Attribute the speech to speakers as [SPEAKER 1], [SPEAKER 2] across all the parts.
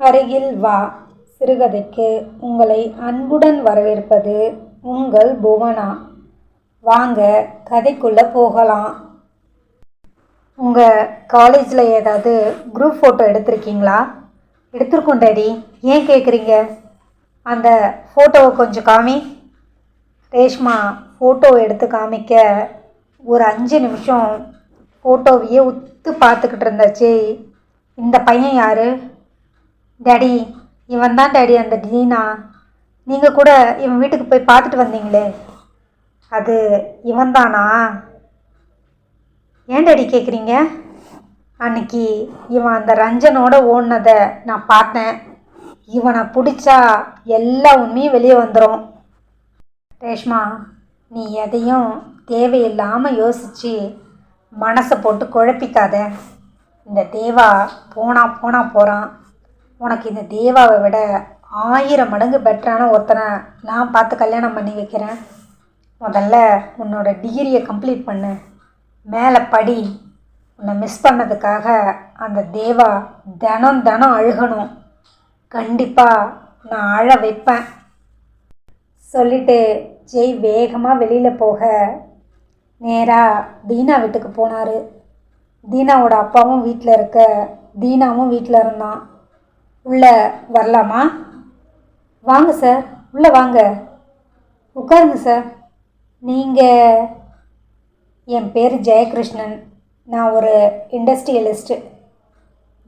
[SPEAKER 1] அருகில் வா. சிறுகதைக்கு உங்களை அன்புடன் வரவேற்பது உங்கள் புவனா. வாங்க கதைக்குள்ளே போகலாம். உங்கள் காலேஜில் ஏதாவது குரூப் ஃபோட்டோ எடுத்திருக்கீங்களா? எடுத்திருக்கோம் டேடி. ஏன் கேட்குறீங்க அந்த ஃபோட்டோவை கொஞ்சம் காமி. ரேஷ்மா ஃபோட்டோ எடுத்து காமிக்க ஒரு அஞ்சு நிமிஷம் ஃபோட்டோவையே உத்து பார்த்துக்கிட்டு இருந்தாச்சு. இந்த பையன் யார்? டேடி இவன் தான் டேடி அந்த டீனா? நீங்கள் கூட இவன் வீட்டுக்கு போய் பார்த்துட்டு வந்தீங்களே. அது இவன் தானா? ஏன் டேடி கேட்குறீங்க அன்னைக்கு இவன் அந்த ரஞ்சனோட ஓடினதை நான் பார்த்தேன். இவனை பிடிச்சா எல்லா உண்மையும் வெளியே வந்துடும் ரேஷ்மா நீ எதையும் தேவையில்லாமல் யோசித்து மனசை போட்டு குழப்பிக்காத. இந்த தேவா போனா போனா போகிறான் உனக்கு இந்த தேவாவை விட ஆயிரம் மடங்கு பெட்டரான ஒருத்தனை நான் பார்த்து கல்யாணம் பண்ணி வைக்கிறேன். முதல்ல உன்னோட டிகிரியை கம்ப்ளீட் பண்ணு. மேலே படி. உன்னை மிஸ் பண்ணதுக்காக அந்த தேவா தினம் தினம் அழுகணும். கண்டிப்பாக நான் அழ வைப்பேன். சொல்லிட்டு ஜெய் வேகமாக வெளியில் போக. நேராக தீனா வீட்டுக்கு போனார். தீனாவோட அப்பாவும் வீட்டில் இருக்க. தீனாவும் வீட்டில் இருந்தான். உள்ளே வரலாமா? வாங்க சார் உள்ளே வாங்க. உட்காருங்க சார் நீங்கள் என் பேர் ஜெயகிருஷ்ணன். நான் ஒரு இண்டஸ்ட்ரியலிஸ்ட்டு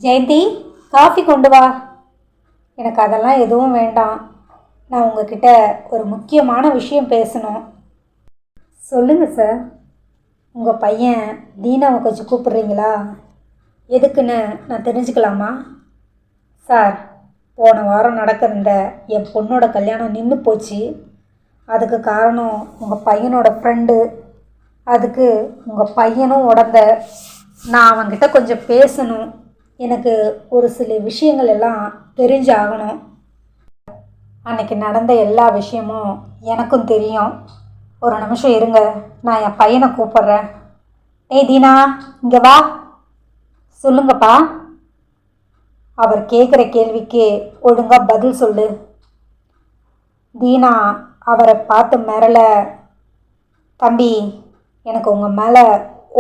[SPEAKER 1] ஜெயந்தி காஃபி கொண்டு வா. எனக்கு அதெல்லாம் எதுவும் வேண்டாம். நான் உங்ககிட்ட ஒரு முக்கியமான விஷயம் பேசணும். சொல்லுங்கள் சார் உங்கள் பையன் தீனாவை கொஞ்சம் கூப்பிட்றீங்களா? எதுக்குன்னு நான் தெரிஞ்சுக்கலாமா? சார் போன வாரம் நடக்கிற என் பொண்ணோட கல்யாணம் நின்று போச்சு. அதுக்கு காரணம் உங்கள் பையனோட ஃப்ரெண்டு அதுக்கு உங்கள் பையனும் உடந்த நான் அவன்கிட்ட கொஞ்சம் பேசணும். எனக்கு ஒரு சில விஷயங்கள் எல்லாம் தெரிஞ்சாகணும். அன்னைக்கு நடந்த எல்லா விஷயமும் எனக்கும் தெரியும். ஒரு நிமிஷம் இருங்க நான் என் பையனை கூப்பிட்றேன். ஏய் தீனா இங்கே வா. சொல்லுங்கப்பா. அவர் கேட்குற கேள்விக்கு ஒழுங்காக பதில் சொல்லு. தீனா அவரை பார்த்து மிரள தம்பி எனக்கு உங்கள் மேலே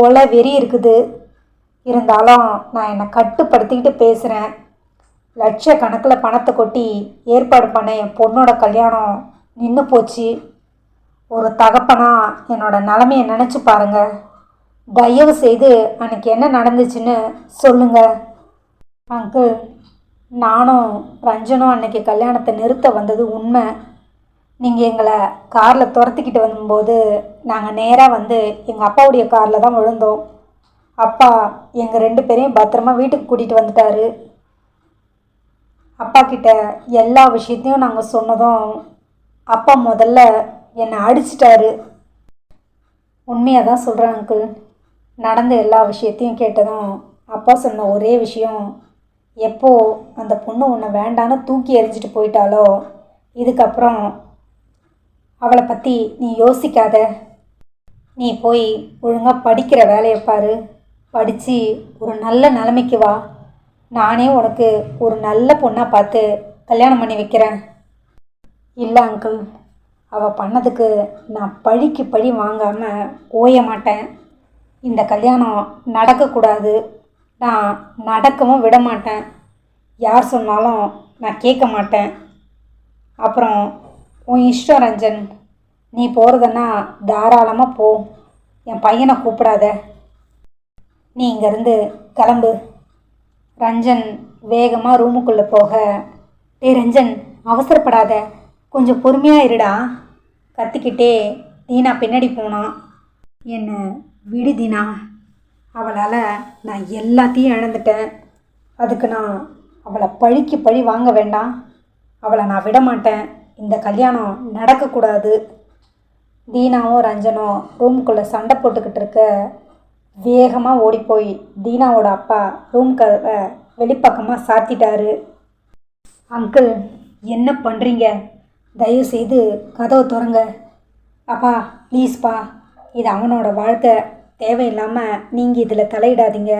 [SPEAKER 1] ஒலை வெறி இருக்குது. இருந்தாலும் நான் என்னை கட்டுப்படுத்திக்கிட்டு பேசுகிறேன் லட்சக்கணக்கில் பணத்தை கொட்டி ஏற்பாடு பண்ண என் பொண்ணோட கல்யாணம் நின்று போச்சு. ஒரு தகப்பனா என்னோடய நிலமையை நினச்சி பாருங்கள் தயவு செய்து அன்னைக்கு என்ன நடந்துச்சுன்னு சொல்லுங்கள் அங்கிள் நானும் ரஞ்சனும் அன்னைக்கு கல்யாணத்தை நிறுத்த வந்தது உண்மை. நீங்கள் எங்களை காரில் துரத்திக்கிட்டு வரும்போது நாங்கள் நேராக வந்து எங்கள் அப்பாவுடைய காரில் தான் விழுந்தோம். அப்பா எங்கள் ரெண்டு பேரையும் பத்திரமா வீட்டுக்கு கூட்டிகிட்டு வந்துட்டாரு. அப்பா கிட்ட எல்லா விஷயத்தையும் நாங்கள் சொன்னதும் அப்பா முதல்ல என்னை அடிச்சிட்டாரு. உண்மையாக தான் சொல்கிறேன் அங்கிள். நடந்த எல்லா விஷயத்தையும் கேட்டதும் அப்பா சொன்ன ஒரே விஷயம் எப்போ அந்த பொண்ணு உன்னை வேண்டான்னு தூக்கி எறிஞ்சிட்டு போயிட்டாலோ இதுக்கப்புறம் அவளை பற்றி நீ யோசிக்காத. நீ போய் ஒழுங்காக படிக்கிற வேலையை பாரு. படித்து ஒரு நல்ல நிலைமைக்கு வா. நானே உனக்கு ஒரு நல்ல பொண்ணாக பார்த்து கல்யாணம் பண்ணி வைக்கிறேன். இல்லை அங்கிள் அவள் பண்ணதுக்கு நான் பழிக்கு பழி வாங்காமல் ஓய மாட்டேன். இந்த கல்யாணம் நடக்கக்கூடாது. நான் நடக்கவும் விட மாட்டேன் யார் சொன்னாலும் நான் கேட்க மாட்டேன். அப்புறம் உன் இஷ்டம் ரஞ்சன். நீ போகிறதுன்னா தாராளமாக போ. என் பையனை கூப்பிடாத. நீ இங்கேருந்து கிளம்பு. ரஞ்சன் வேகமாக ரூமுக்குள்ளே போக டே ரஞ்சன் அவசரப்படாத. கொஞ்சம் பொறுமையாக இருடா. கத்திக்கிட்டே தீனா பின்னாடி போனான். என்னை விடு தீனா. அவளால் நான் எல்லாத்தையும் இழந்துட்டேன். அதுக்கு நான் அவளை பழிக்கு பழி வாங்க வேண்டாம். அவளை நான் விட மாட்டேன். இந்த கல்யாணம் நடக்கக்கூடாது. தீனாவும் ரஞ்சனும் ரூமுக்குள்ளே சண்டை போட்டுக்கிட்டு இருக்க வேகமாக ஓடிப்போய் தீனாவோட அப்பா ரூம் கதவை வெளிப்பக்கமாக சாத்திட்டாரு. அங்கிள் என்ன பண்ணுறீங்க தயவு செய்து கதவை திறங்க. அப்பா ப்ளீஸ்ப்பா இது அவனோட வாழ்க்கை. தேவையில்லாமல் நீங்கள் இதில் தலையிடாதீங்க.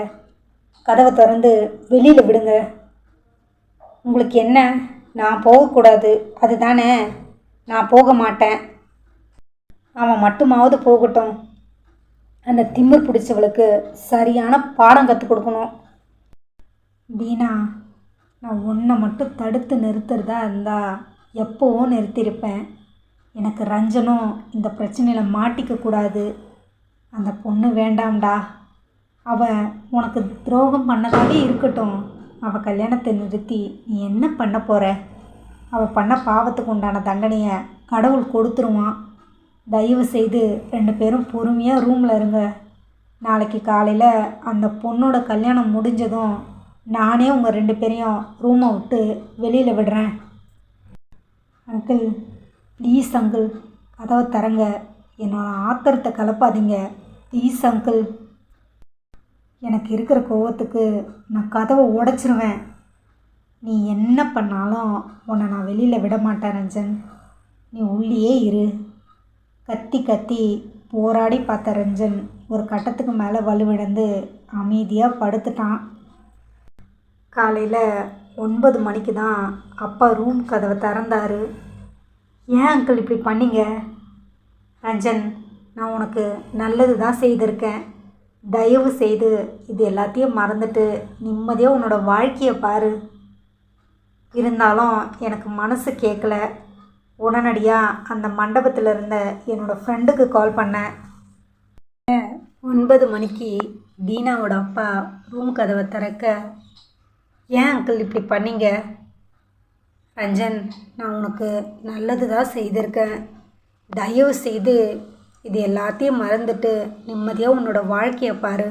[SPEAKER 1] கதவை திறந்து வெளியில் விடுங்க. உங்களுக்கு என்ன? நான் போகக்கூடாது. அதுதானே? நான் போக மாட்டேன். அவன் மட்டுமாவது போகட்டும். அந்த திமிர் பிடிச்சவளுக்கு சரியான பாடம் கற்றுக் கொடுக்கணும். வீணா நான் உன்னை மட்டும் தடுத்து நிறுத்துறதா இருந்தால் எப்போவும் நிறுத்தியிருப்பேன். எனக்கு ரஞ்சனும் இந்த பிரச்சனையில் மாட்டிக்க கூடாது அந்த பொண்ணு வேண்டாம்டா. அவள் உனக்கு துரோகம் பண்ணதாவே இருக்கட்டும். அவள் கல்யாணத்தை நிறுத்தி நீ என்ன பண்ண போகிற அவள் பண்ண பாவத்துக்கு உண்டான தண்டனையை கடவுள் கொடுத்துருவான். தயவு செய்து ரெண்டு பேரும் பொறுமையாக ரூமில் இருங்க. நாளைக்கு காலையில் அந்த பொண்ணோட கல்யாணம் முடிஞ்சதும் நானே உங்கள் ரெண்டு பேரையும் ரூமை விட்டு வெளியில் விடுறேன். அங்கிள் ப்ளீஸ் அங்கிள் கதவை தரங்க என்னோட ஆத்திரத்தை கலப்பாதீங்க. Please uncle. எனக்கு இருக்கிற கோவத்துக்கு நான் கதவை உடைச்சிருவேன். நீ என்ன பண்ணாலும் உன்னை நான் வெளியில் விட மாட்டேன் ரஞ்சன். நீ உள்ளேயே இரு. கத்தி கத்தி போராடி பார்த்த ரஞ்சன் ஒரு கட்டத்துக்கு மேலே வலுவிழந்து அமைதியாக படுத்துட்டான். காலையில் ஒன்பது மணிக்கு தான் அப்பா ரூம் கதவை திறந்தாரு. ஏன் அங்கிள் இப்படி பண்ணிங்க? ரஞ்சன் நான் உனக்கு நல்லது தான் செய்திருக்கேன். தயவு செய்து இது எல்லாத்தையும் மறந்துட்டு நிம்மதியாக உன்னோட வாழ்க்கையை பாரு. இருந்தாலும் எனக்கு மனசு கேட்கல உடனடியாக அந்த மண்டபத்தில் இருந்த என்னோடய ஃப்ரெண்டுக்கு கால் பண்ணேன். ஒன்பது மணிக்கு தீனாவோட அப்பா ரூம் கதவை திறக்க ஏன் அங்கிள் இப்படி பண்ணீங்க? ரஞ்சன் நான் உனக்கு நல்லது தான் செய்திருக்கேன். தயவு செய்து இது எல்லாத்தையும் மறந்துட்டு நிம்மதியாக உன்னோட வாழ்க்கையை பாரு.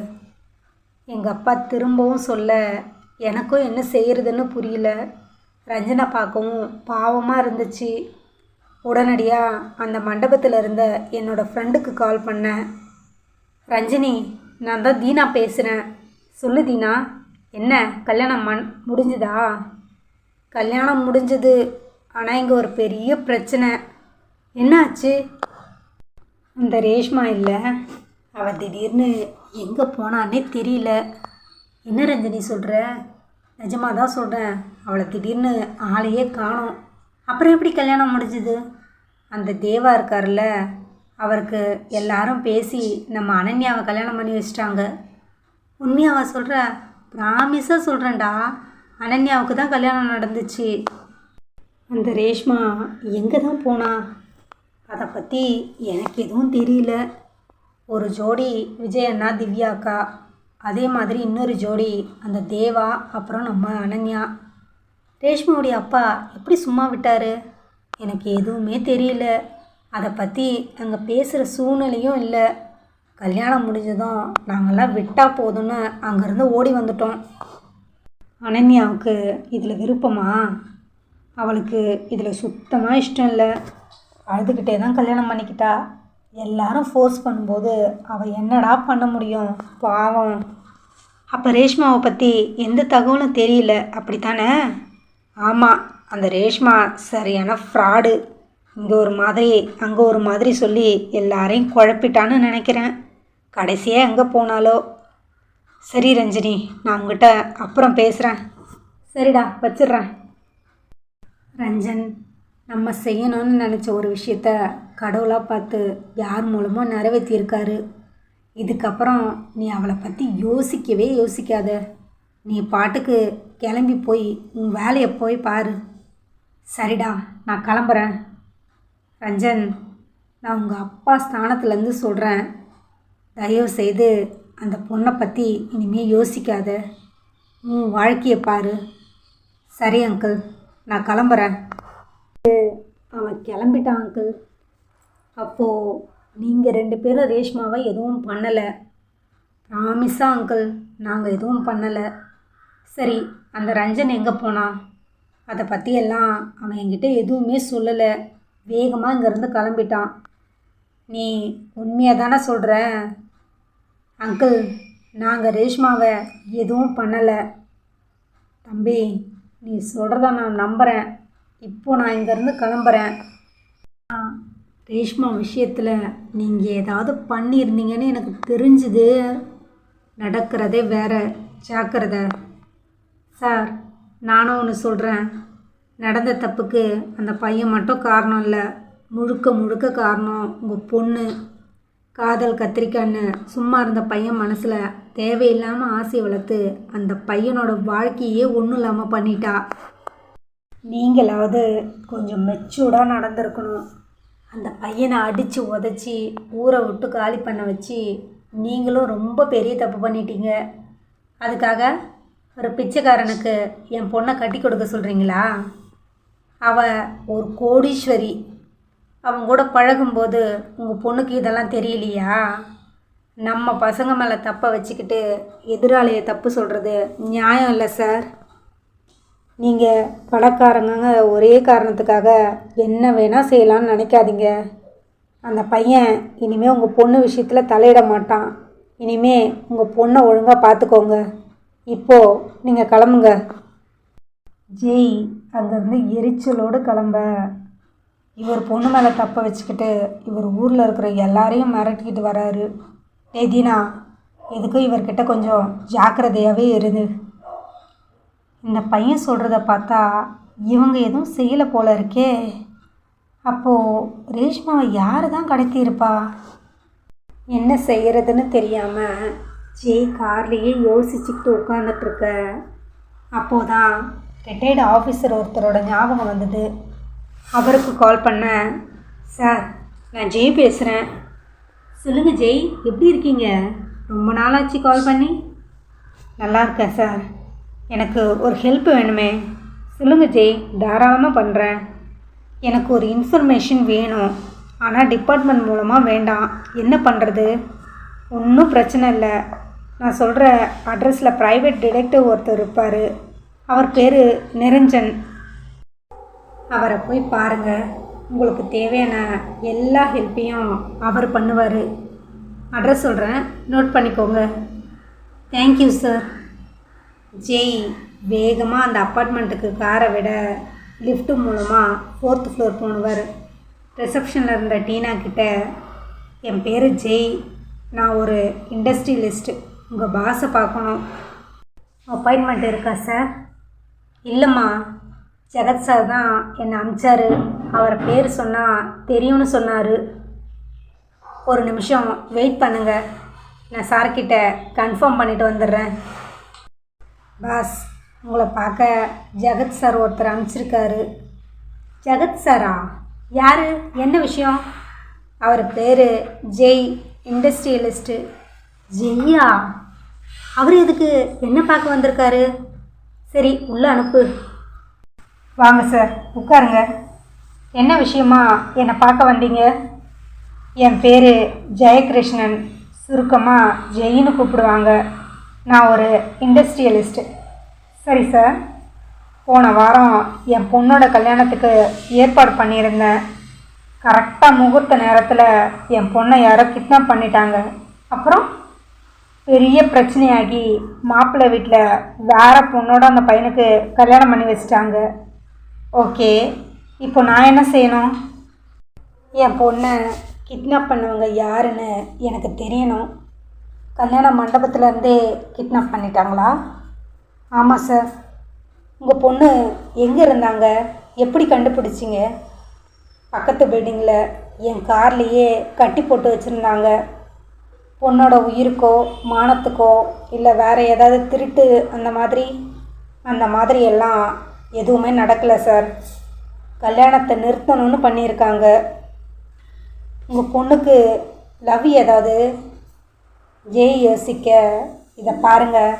[SPEAKER 1] எங்கள் அப்பா திரும்பவும் சொல்ல எனக்கும் என்ன செய்கிறதுன்னு புரியல. ரஞ்சனை பார்க்கவும் பாவமாக இருந்துச்சு. உடனடியாக அந்த மண்டபத்தில் இருந்த என்னோடய ஃப்ரெண்டுக்கு கால் பண்ணேன் ரஞ்சினி நான் தான் தீனா பேசுகிறேன் சொல்லு தீனா என்ன? கல்யாணம் மண் முடிஞ்சுதா? கல்யாணம் முடிஞ்சது. ஆனால் இங்கே ஒரு பெரிய பிரச்சனை. என்னாச்சு? இந்த ரேஷ்மா இல்லை. அவள் திடீர்னு எங்கே போனான்னே தெரியல. என்ன ரஞ்சனி சொல்கிற நிஜமாக தான் சொல்கிறேன் அவளை திடீர்னு ஆளையே காணோம். அப்புறம் எப்படி கல்யாணம் முடிஞ்சுது? அந்த தேவா இருக்கார்ல அவருக்கு எல்லாரும் பேசி நம்ம அனன்யாவை கல்யாணம் பண்ணி வச்சிட்டாங்க. உண்மையாவா சொல்கிற ப்ராமிஸாக சொல்கிறேன்டா அனன்யாவுக்கு தான் கல்யாணம் நடந்துச்சு. அந்த ரேஷ்மா எங்கே தான் போனா? அதை பற்றி எனக்கு எதுவும் தெரியல. ஒரு ஜோடி விஜய் அண்ணா திவ்யா அக்கா. அதே மாதிரி இன்னொரு ஜோடி அந்த தேவா அப்புறம் நம்ம அனன்யா. ரேஷ்மாவுடைய அப்பா எப்படி சும்மா விட்டார்? எனக்கு எதுவுமே தெரியல. அதை பற்றி அங்கே பேசுகிற சூழ்நிலையும் இல்லை. கல்யாணம் முடிஞ்சதும் நாங்கள்லாம் விட்டால் போதும்னு அங்கேருந்து ஓடி வந்துட்டோம். அனன்யாவுக்கு இதில் விருப்பமா? அவளுக்கு இதில் சுத்தமாக இஷ்டம் இல்லை. அழுதுகிட்டே தான் கல்யாணம் பண்ணிக்கிட்டா? எல்லாரும் ஃபோர்ஸ் பண்ணும்போது அவள் என்னடா பண்ண முடியும்? பாவம். அப்போ ரேஷ்மாவை பற்றி எந்த தகவலும் தெரியல. அப்படி தானே ஆமாம் அந்த ரேஷ்மா சரியான ஃப்ராடு இங்கே ஒரு மாதிரி அங்கே ஒரு மாதிரி சொல்லி எல்லாரையும் குழப்பிட்டான்னு நினைக்கிறேன். கடைசியாக எங்கே போனாலோ. சரி ரஞ்சினி நான் உங்ககிட்ட அப்புறம் பேசுகிறேன் சரிடா வச்சிடுறேன். ரஞ்சன் நம்ம செய்யணும்னு நினச்ச ஒரு விஷயத்த கடவுளாக பார்த்து யார் மூலமோ நிறைவேற்றியிருக்காரு இதுக்கப்புறம் நீ அவளை பற்றி யோசிக்கவே யோசிக்காத. நீ பாட்டுக்கு கிளம்பி போய் உன் வேலையை போய் பாரு. சரிடா நான் கிளம்புறேன். ரஞ்சன் நான் உங்கள் அப்பா ஸ்தானத்துலேருந்து சொல்கிறேன் தயவு செய்து அந்த பொண்ணை பற்றி இனிமேல் யோசிக்காத. உன் வாழ்க்கையை பாரு. சரி அங்கிள் நான் கிளம்புறேன். அவன் கிளம்பிட்டான் அங்கிள் அப்போது நீங்கள் ரெண்டு பேரும் ரேஷ்மாவை எதுவும் பண்ணலை. ப்ராமிஸா அங்கிள் நாங்கள் எதுவும் பண்ணலை. சரி அந்த ரஞ்சன் எங்கே போனான் அதை பற்றியெல்லாம் அவன் என்கிட்ட எதுவுமே சொல்லலை. வேகமாக இங்கேருந்து கிளம்பிட்டான். நீ உண்மையாக தானே சொல்கிற அங்கிள் நாங்கள் ரேஷ்மாவை எதுவும் பண்ணலை. தம்பி நீ சொல்கிறத நான் நம்புகிறேன் இப்போ நான் இங்கேருந்து கிளம்புறேன். ஆ, ரேஷ்மா விஷயத்தில் நீங்கள் ஏதாவது பண்ணியிருந்தீங்கன்னு எனக்கு தெரிஞ்சுது. நடக்கிறதே வேற. ஜாக்கிரதை. சார் நானும் ஒன்று சொல்கிறேன் நடந்த தப்புக்கு அந்த பையன் மட்டும் காரணம் இல்லை. முழுக்க முழுக்க காரணம் உங்கள் பொண்ணு. காதல் கத்திரிக்கான்னு சும்மா இருந்த பையன் மனசில் தேவையில்லாமல் ஆசையை வளர்த்து அந்த பையனோட வாழ்க்கையே ஒன்றும் இல்லாமல் பண்ணிட்டா. நீங்களாவது கொஞ்சம் மெச்சூர்டாக நடந்திருக்கணும். அந்த பையனை அடித்து உதச்சி ஊரை விட்டு காலி பண்ண வச்சு நீங்களும் ரொம்ப பெரிய தப்பு பண்ணிட்டீங்க. அதுக்காக ஒரு பிச்சைக்காரனுக்கு என் பொண்ணை கட்டி கொடுக்க சொல்கிறீங்களா அவ ஒரு கோடீஸ்வரி. அவங்க கூட பழகும்போது உங்கள் பொண்ணுக்கு இதெல்லாம் தெரியலையா? நம்ம பசங்க மேலே தப்பை வச்சுக்கிட்டு எதிராளியை தப்பு சொல்கிறது நியாயம் இல்லை சார். நீங்கள் பணக்காரங்க ஒரே காரணத்துக்காக என்ன வேணால் செய்யலான்னு நினைக்காதீங்க. அந்த பையன் இனிமேல் உங்கள் பொண்ணு விஷயத்தில் தலையிட மாட்டான். இனிமேல் உங்கள் பொண்ணை ஒழுங்காக பார்த்துக்கோங்க இப்போது நீங்கள் கிளம்புங்க. ஜெய் அங்கேருந்து எரிச்சலோடு கிளம்ப. இவர் பொண்ணு மேலே தப்பை வச்சுக்கிட்டு இவர் ஊரில் இருக்கிற எல்லாரையும் மிரட்டிக்கிட்டு வராரு. டேய் இதுக்கும் எதுக்கும் இவர்கிட்ட கொஞ்சம் ஜாக்கிரதையாகவே இருந்து இந்த பையன் சொல்கிறத பார்த்தா இவங்க எதுவும் செய்யலை போல இருக்கே. அப்போது ரேஷ்மாவை யார் தான் கடத்தியிருப்பா? என்ன செய்கிறதுன்னு தெரியாமல் ஜெய் கார்லேயே யோசிச்சுக்கிட்டு உட்காந்துட்ருக்க அப்போதான் ரிட்டையர்டு ஆஃபீஸர் ஒருத்தரோட ஞாபகம் வந்தது. அவருக்கு கால் பண்ணேன் சார் நான் ஜெய் பேசுகிறேன் சொல்லுங்கள் ஜெய் எப்படி இருக்கீங்க? ரொம்ப நாளாச்சு கால் பண்ணி. நல்லா இருக்கேன் சார். எனக்கு ஒரு ஹெல்ப் வேணுமே. சொல்லுங்கள் ஜெய் தாராளமாக பண்ணுறேன் எனக்கு ஒரு இன்ஃபர்மேஷன் வேணும். ஆனால் டிபார்ட்மெண்ட் மூலமாக வேண்டாம். என்ன பண்ணுறது ஒன்றும் பிரச்சனை இல்லை. நான் சொல்கிற அட்ரஸில் ப்ரைவேட் டிடெக்டிவ் ஒருத்தர் இருப்பார். அவர் பேர் நிரஞ்சன். அவரை போய் பாருங்கள் உங்களுக்கு தேவையான எல்லா ஹெல்ப்பையும் அவர் பண்ணுவார். அட்ரஸ் சொல்கிறேன் நோட் பண்ணிக்கோங்க. தேங்க்யூ சார் ஜெய் வேகமாக அந்த அப்பார்ட்மெண்ட்டுக்கு காரை விட லிஃப்ட்டு மூலமாக ஃபோர்த் ஃப்ளோர் போனவர் ரிசப்ஷனில் இருந்த டீனா கிட்ட என் பேர் ஜெய் நான் ஒரு இண்டஸ்ட்ரியலிஸ்ட்டு உங்கள் பாஸை பார்க்கணும். அப்பாயின்மெண்ட் இருக்கா சார்? இல்லைம்மா ஜெகத் சார் தான் என்னை அனுப்பிச்சாரு அவரை பேர் சொன்னால் தெரியும்னு சொன்னார். ஒரு நிமிஷம் வெயிட் பண்ணுங்கள் நான் சார்கிட்ட கன்ஃபார்ம் பண்ணிட்டு வந்துடுறேன். பாஸ் உங்களை பார்க்க ஜெகத் சார் ஒருத்தர் அனுப்பிச்சிருக்காரு. ஜெகத் சாரா? யார்? என்ன விஷயம்? அவர் பேர் ஜெய் இண்டஸ்ட்ரியலிஸ்ட்டு ஜெய்யா? அவர் இதுக்கு என்ன பார்க்க வந்திருக்காரு? சரி உள்ளே அனுப்பு. வாங்க சார் உட்காருங்க. என்ன விஷயமா என்னை பார்க்க வந்தீங்க? என் பேர் ஜெயகிருஷ்ணன். சுருக்கமாக ஜெயின்னு கூப்பிடுவாங்க. நான் ஒரு இண்டஸ்ட்ரியலிஸ்ட்டு சரி சார் போன வாரம் என் பொண்ணோட கல்யாணத்துக்கு ஏற்பாடு பண்ணியிருந்தேன். கரெக்டாக முகூர்த்த நேரத்தில் என் பொண்ணை யாரோ கிட்னாப் பண்ணிட்டாங்க. அப்புறம் பெரிய பிரச்சனையாகி மாப்பிள்ளை வீட்டில் வேறு பொண்ணோட அந்த பையனுக்கு கல்யாணம் பண்ணி வச்சிட்டாங்க. ஓகே இப்போ நான் என்ன செய்யணும்? என் பொண்ணை கிட்னாப் பண்ணவங்க யாருன்னு எனக்கு தெரியணும். கல்யாண மண்டபத்துலேருந்தே கிட்னாப் பண்ணிட்டாங்களா? ஆமாம் சார் உங்கள் பொண்ணு எங்கே இருந்தாங்க? எப்படி கண்டுபிடிச்சிங்க? பக்கத்து பில்டிங்கில் என் கார்லேயே கட்டி போட்டு வச்சுருந்தாங்க. பொண்ணோட உயிருக்கோ மானத்துக்கோ இல்லை வேறு ஏதாவது திருட்டு அந்த மாதிரி? அந்த மாதிரி எல்லாம் எதுவுமே நடக்கலை சார் கல்யாணத்தை நிறுத்தணும்னு பண்ணியிருக்காங்க. உங்கள் பொண்ணுக்கு லவ் ஏதாவது? ஜெய் யோசிக்க. இதை பாருங்கள்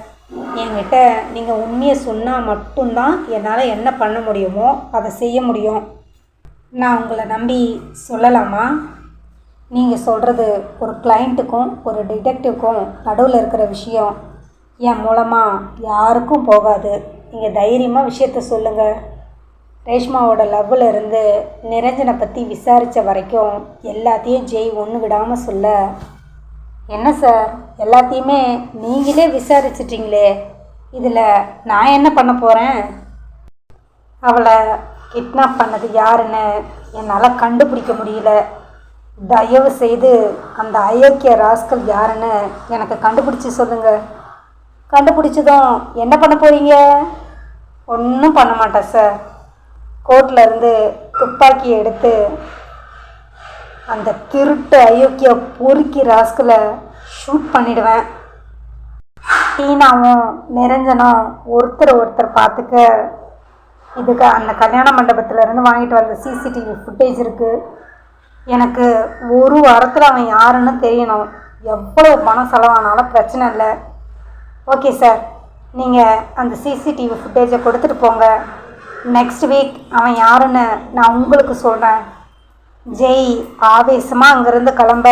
[SPEAKER 1] என்கிட்ட நீங்கள் உண்மையை சொன்னால் மட்டும்தான் என்னால் என்ன பண்ண முடியுமோ அதை செய்ய முடியும். நான் உங்களை நம்பி சொல்லலாமா? நீங்கள் சொல்கிறது ஒரு கிளைண்ட்டுக்கும் ஒரு டிடெக்டிவ்க்கும் நடுவில் இருக்கிற விஷயம். என் மூலமாக யாருக்கும் போகாது. நீங்கள் தைரியமாக விஷயத்த சொல்லுங்கள் ரேஷ்மாவோட லவ்வில் இருந்து நிரஞ்சனை பற்றி விசாரித்த வரைக்கும் எல்லாத்தையும் ஜெய் ஒன்று விடாமல் சொல்ல. என்ன சார்? எல்லாத்தையுமே நீங்களே விசாரிச்சிட்டிங்களே. இதில் நான் என்ன பண்ண போகிறேன் அவளை கிட்னாப் பண்ணது யாருன்னு என்னால் கண்டுபிடிக்க முடியல. தயவு செய்து அந்த அயோக்கிய ராஸ்கல் யாருன்னு எனக்கு கண்டுபிடிச்சி சொல்லுங்கள் கண்டுபிடிச்சதும் என்ன பண்ண போகிறீங்க ஒன்றும் பண்ண மாட்டேன் சார். கோர்ட்டில் இருந்து துப்பாக்கி எடுத்து அந்த திருட்டு அயோக்கிய பொறுக்கி ராஸ்கில் ஷூட் பண்ணிடுவேன். டீனாவும் நிரஞ்சனும் ஒருத்தர் ஒருத்தர் பார்த்துக்க இதுக்கு அந்த கல்யாண மண்டபத்திலேருந்து வாங்கிட்டு வந்த சிசிடிவி ஃபுட்டேஜ் இருக்குது எனக்கு ஒரு வாரத்தில் அவன் யாருன்னு தெரியணும். எவ்வளோ பணம் செலவானாலும் பிரச்சனை இல்லை. ஓகே சார் நீங்கள் அந்த சிசிடிவி ஃபுட்டேஜை கொடுத்துட்டு போங்க. நெக்ஸ்ட் வீக் அவன் யாருன்னு நான் உங்களுக்கு சொல்கிறேன் ஜெய் ஆவேசமாக அங்கேருந்து கிளம்ப